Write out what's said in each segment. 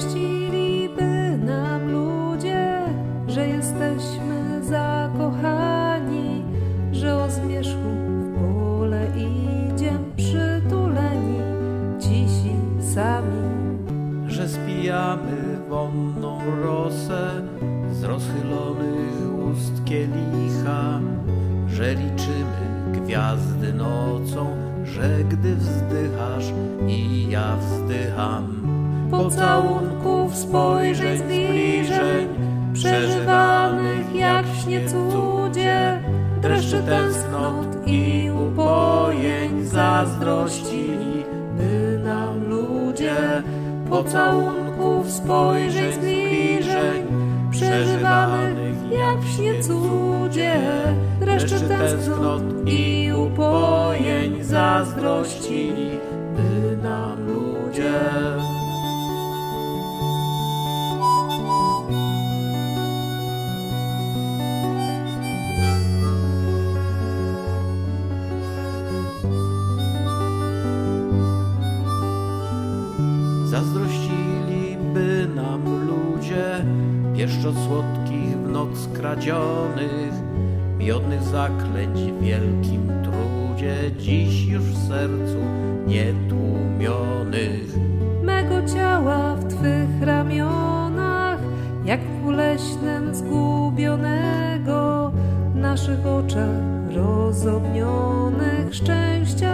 Zazdrościliby nam ludzie, że jesteśmy zakochani, że o zmierzchu w pole idziem przytuleni, cisi sami. że spijamy wonną rosę z rozchylonych ust kielicha, że liczymy gwiazdy nocą, że gdy wzdychasz i ja wzdycham. Pocałunków, spojrzeń, zbliżeń, przeżywanych jak w śnie cudzie, dreszczy tęsknot i upojeń, zazdrościli by nam ludzie. Pocałunków, spojrzeń, zbliżeń, przeżywanych jak w śnie cudzie, dreszczy tęsknot i upojeń, zazdrościli Zazdrościliby nam ludzie pieszczot słodkich w noc kradzionych, miodnych zaklęć w wielkim trudzie, dziś już w sercu nietłumionych. mego ciała w Twych ramionach, jak w uleśnym zgubionego, w naszych oczach rozognionych, szczęścia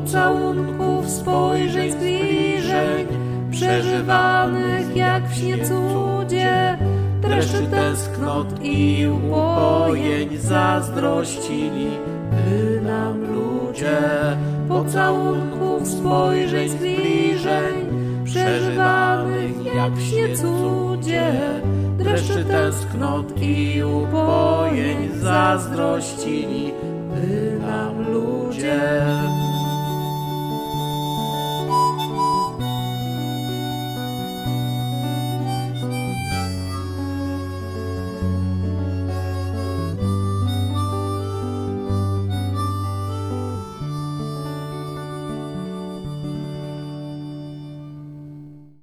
pocałunków, spojrzeń, zbliżeń, przeżywanych jak w śnie cudzie, dreszczy tęsknot i upojeń, zazdrościli by nam ludzie. Pocałunków, spojrzeń, zbliżeń, przeżywanych jak w śnie cudzie, dreszczy tęsknot i upojeń, zazdrościli by nam ludzie.